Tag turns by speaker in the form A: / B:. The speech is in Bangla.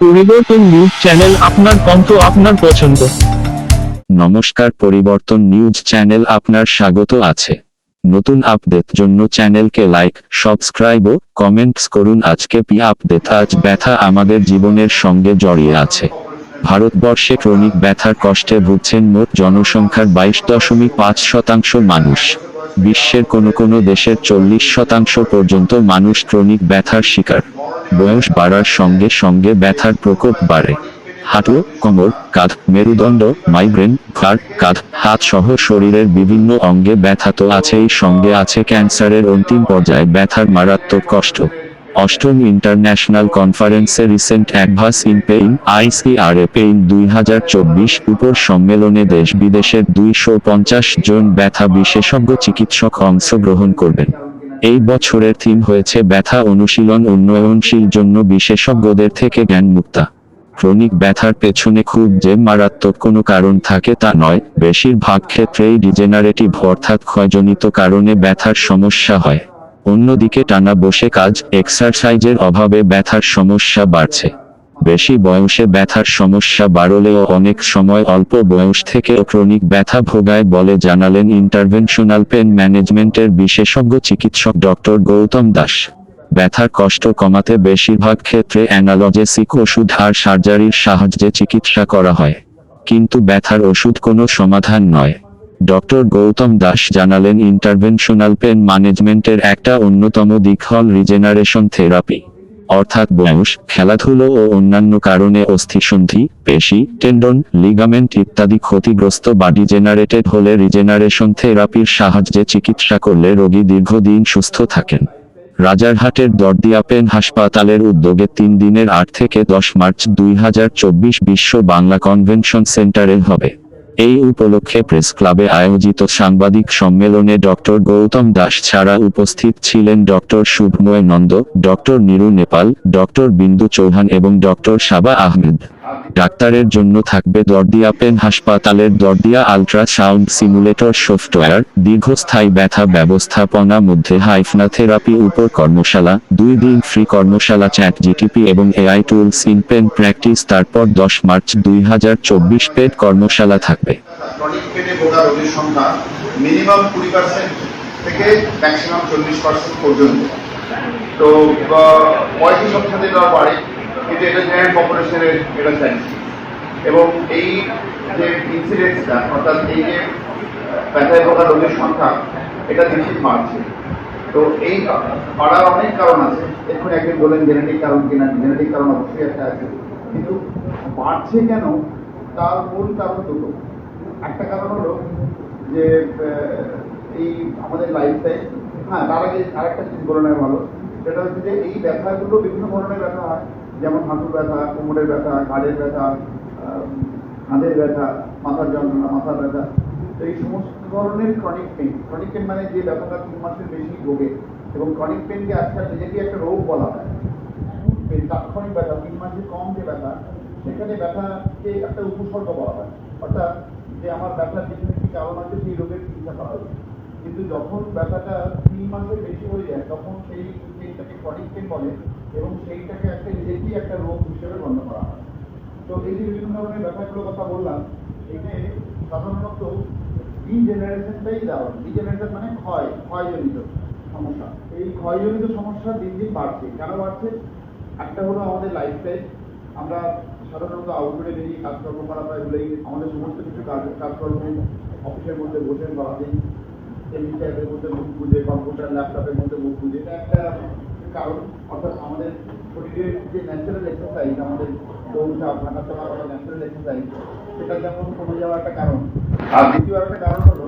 A: পরিবর্তন নিউজ চ্যানেল আপনার কণ্ঠ আপনার পছন্দ।
B: নমস্কার, পরিবর্তন নিউজ চ্যানেল আপনার স্বাগত আছে। নতুন আপডেট জন্য চ্যানেলকে লাইক, সাবস্ক্রাইব ও কমেন্টস করুন। আজকে পি আপডেট, আজ ব্যথা আমাদের জীবনের সঙ্গে জড়িয়ে আছে। ভারতবর্ষে ক্রনিক ব্যথার কষ্টে ভুগছেন মোট জনসংখ্যার বাইশ দশমিক পাঁচ শতাংশ মানুষ। বিশ্বের কোনো কোনো দেশের চল্লিশ শতাংশ পর্যন্ত মানুষ ক্রনিক ব্যথার শিকার। বয়স বাড়ার সঙ্গে সঙ্গে ব্যথার প্রকোপ বাড়ে। হাঁটু, কোমর, কাঁধ, মেরুদণ্ড মাইগ্রেন ঘাড় কাঁধ, হাত সহ শরীরের বিভিন্ন অঙ্গে ব্যথা তো আছেই, সঙ্গে আছে ক্যান্সারের অন্তিম পর্যায়ে ব্যথার মারাত্মক কষ্ট। অষ্টম ইন্টারন্যাশনাল কনফারেন্সে recent advance in pain, ICRA pain দুই হাজার চব্বিশ উপর সম্মেলনে দেশ বিদেশের দুইশো পঞ্চাশ জন ব্যথা বিশেষজ্ঞ চিকিৎসক অংশগ্রহণ করবেন। এই বছরের থিম হয়েছে ব্যথা অনুশীলন উন্নয়নশীল জন্য বিশেষজ্ঞদের থেকে জ্ঞান মুক্তা ক্রনিক ব্যথার পেছনে খুব যে মারাত্মক কোনো কারণ থাকে তা নয়, বেশিরভাগ ক্ষেত্রেই ডিজেনারেটিভ অর্থাৎ ক্ষয়জনিত কারণে ব্যথার সমস্যা হয়। অন্যদিকে টানা বসে কাজ, এক্সারসাইজের অভাবে ব্যথার সমস্যা বাড়ছে। বেশি বয়সে ব্যথার সমস্যা বাড়লেও অনেক সময় অল্প বয়স থেকে ক্রনিক ব্যথা ভোগায় বলে জানালেন ইন্টারভেনশনাল পেন ম্যানেজমেন্টের বিশেষজ্ঞ চিকিৎসক ডক্টর গৌতম দাস। ব্যথার কষ্ট কমাতে বেশিরভাগ ক্ষেত্রে অ্যানালজেসিক ওষুধ আর সার্জারির সাহায্যে চিকিৎসা করা হয়, কিন্তু ব্যথার ওষুধ কোনো সমাধান নয়। ডক্টর গৌতম দাস জানালেন ইন্টারভেনশনাল পেন ম্যানেজমেন্টের একটা অন্যতম দিক হল রিজেনারেশন থেরাপি। অর্থাৎ বয়স খেলাধুলো ও অন্যান্য কারণে অস্থিসন্ধি, পেশি, টেন্ডন, লিগামেন্ট ইত্যাদি ক্ষতিগ্রস্ত বা ডিজেনারেটেড হলে রিজেনারেশন থেরাপির সাহায্যে চিকিৎসা করলে রোগী দীর্ঘদিন সুস্থ থাকেন। রাজারহাটের দর্দিয়া পেন হাসপাতালের উদ্যোগে তিন দিনের আট থেকে দশ মার্চ দুই বিশ্ব বাংলা কনভেনশন সেন্টারে হবে। এই উপলক্ষে প্রেস ক্লাবে আয়োজিত সাংবাদিক সম্মেলনে ডক্টর গৌতম দাস ছাড়া উপস্থিত ছিলেন doctor Shubhamoy Nanda, doctor Niru Nepal, doctor Bindu Chauhan এবং ডক্টর সাবা আহমেদ। ডাক্তারের জন্য থাকবে দর্দিয়া পেন হাসপাতালের দর্দিয়া আল্ট্রাসাউন্ড সিমুলেটর সফটওয়্যার, দীর্ঘস্থায়ী ব্যথা ব্যবস্থাপনা মধ্যে হাইফনা থেরাপি উপর কর্মশালা, দুই দিন ফ্রি কর্মশালা চ্যাট জিটিপি এবং AI tools in pain practice, তারপর দশ মার্চ দুই হাজার চব্বিশ পেড কর্মশালা থাকবে।
C: পেটে তো তারা বাড়ে কিন্তু এটা জেনারেল পপুলেশনের এটা স্ট্যাটিস্টিক এবং এই যে ইনসিডেন্সটা অর্থাৎ এই যে ব্যথায় ভোগা রোগীর সংখ্যা, এটা দিন বাড়ছে। তো এই বাড়ার অনেক কারণ আছে। এক্ষুনি একদিন বলেন জেনেটিক কারণ কিনা জেনেটিক কারণ অবশ্যই একটা আছে। কিন্তু বাড়ছে কেন? তার মূল কারণ দুটো। একটা কারণ হলো যে এই আমাদের লাইফস্টাইল হ্যাঁ তার আগে আরেকটা জিনিস বলে নেওয়া ভালো। সেটা হচ্ছে যে এই ব্যথাগুলো বিভিন্ন ধরনের ব্যথা হয়। যেমন হাঁটুর ব্যথা, কোমরের ব্যথা, ঘাড়ের ব্যথা হাঁধের ব্যথা, মাথার যন্ত্রণা, মাথার ব্যথা। তো এই সমস্ত ধরনের ক্রনিক পেন ক্রনিক পেন মানে যে ব্যথাটা তিন মাসের বেশি ভোগে এবং ক্রনিক পেনকে আজকাল নিজেকে একটা রোগ বলা হয়। পেন তাৎক্ষণিক ব্যথা, তিন মাসের কম যে ব্যথা, সেখানে ব্যথাকে একটা উপসর্গ বলা হয়। অর্থাৎ যে আমার ব্যথার পিছনে কি কারণ আছে, সেই রোগের চিকিৎসা করা হবে কিন্তু যখন ব্যথাটা তিন মাসের বেশি হয়ে যায়, তখন সেই ক্রনিক বলে এবং সেইটাকে একটা নিজেকেই একটা রোগ হিসেবে গণ্য করা হয়। তো এই যে বিভিন্ন ধরনের ব্যাপারগুলোর কথা বললাম, এতে সাধারণত ডিজেনারেশনটাই দেওয়া ডিজেনারেশন মানে ক্ষয়, ক্ষয়জনিত সমস্যা। এই ক্ষয়জনিত সমস্যা দিন দিন বাড়ছে। কেন বাড়ছে? একটা হলো আমাদের লাইফস্টাইল আমরা সাধারণত আউটডোরে বেরিয়ে কাজকর্ম করা প্রায় হলেই আমাদের সমস্ত কিছু কাজ, কাজকর্ম অফিসের মধ্যে বসে দিই টেবিল চেয়ারের মধ্যে মুখ বুঝে কম্পিউটার ল্যাপটপের মধ্যে মুখ বুঝে এটা একটা কারণ, অর্থাৎ আমাদের শরীরের যে ন্যাচারাল এক্সারসাইজ আমাদের দৌড়টা হাঁটা চলা ন্যাচারাল এক্সারসাইজ সেটা যেমন কমে যাওয়ার একটা কারণ, আর দ্বিতীয় একটা কারণ হলো